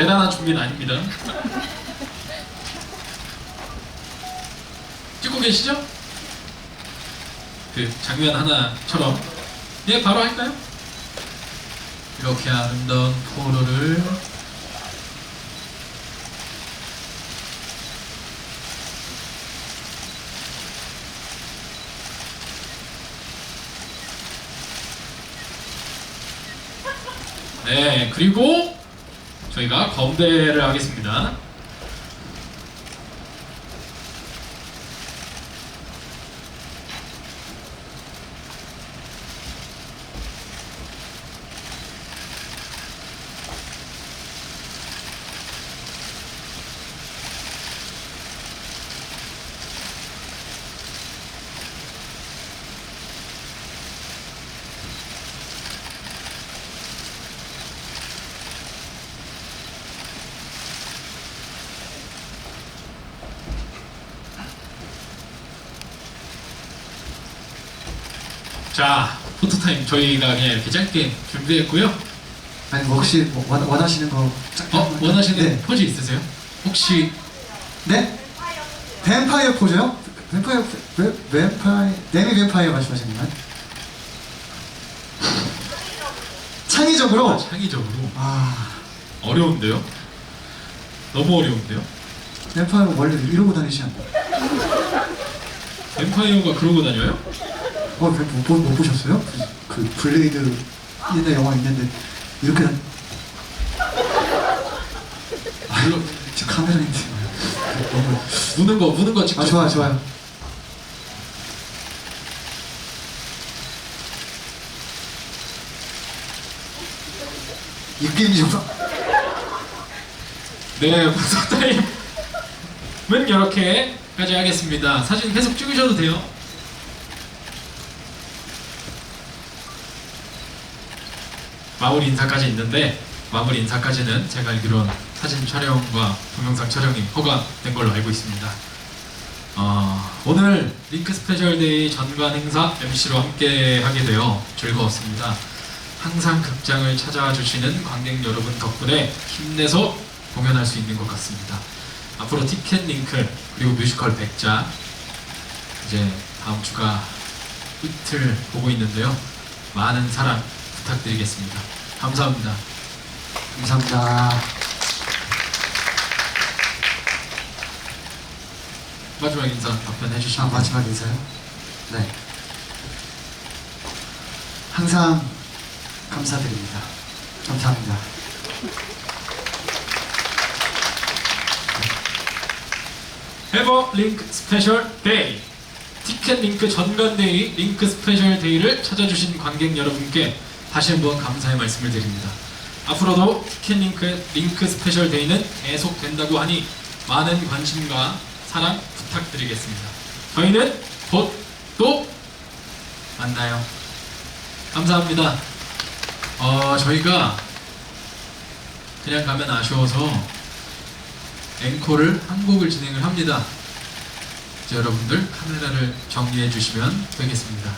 대단한 준비는 아닙니다. 찍고 계시죠? 그 장면 하나처럼 예 바로 할까요? 이렇게 아름다운 포로를 네 그리고 저희가 검대를 하겠습니다. 자 포토타임 저희가 그냥 이렇게 짧게 준비했고요. 아니 뭐 혹시 뭐 원, 원하시는 거 짧게 어 한번- 원하시는 네. 포즈 있으세요? 혹시 네? 뱀파이어 포즈요? 뱀파이어 뱀, 뱀파이 데미 뱀파이어 말씀하시는 거예요? 창의적으로 아, 창의적으로 아 어려운데요? 너무 어려운데요? 뱀파이어 원래 이러고 다니지 않나요? 뱀파이어가 그러고 다녀요? 어, 뱀, 못, 보- 못 보셨어요? 그, 그 블레이드 옛날 영화 있는데 이렇게 다... 물론 저 카메라인데 너무 무는 거 무는 거 직접 아 좋아요 좋아요 입김 좀네 포토타임 은 이렇게까지 하겠습니다. 사진 계속 찍으셔도 돼요. 마무리 인사까지 있는데 마무리 인사까지는 제가 알기로는 사진 촬영과 동영상 촬영이 허가된 걸로 알고 있습니다. 어, 오늘 링크 스페셜 데이 전관 행사 MC로 함께 하게 되어 즐거웠습니다. 항상 극장을 찾아와 주시는 관객 여러분 덕분에 힘내서 공연할 수 있는 것 같습니다. 앞으로 티켓 링크 그리고 뮤지컬 백자 이제 다음 주가 이틀 보고 있는데요. 많은 사랑 부탁드리겠습니다. 감사합니다. 감사합니다 마지막 인사 답변해 아 주시면 마지막 인사요? 네 항상 감사드립니다 감사합니다 해버 링크 스페셜 데이 티켓 링크 전관 데이 링크 스페셜 데이를 찾아주신 관객 여러분께 다시 한번 감사의 말씀을 드립니다. 앞으로도 티켓 링크 스페셜 데이는 계속 된다고 하니 많은 관심과 사랑 부탁드리겠습니다. 저희는 곧 또 만나요. 감사합니다. 어, 저희가 그냥 가면 아쉬워서 앵콜을 한 곡을 진행을 합니다. 여러분들 카메라를 정리해 주시면 되겠습니다.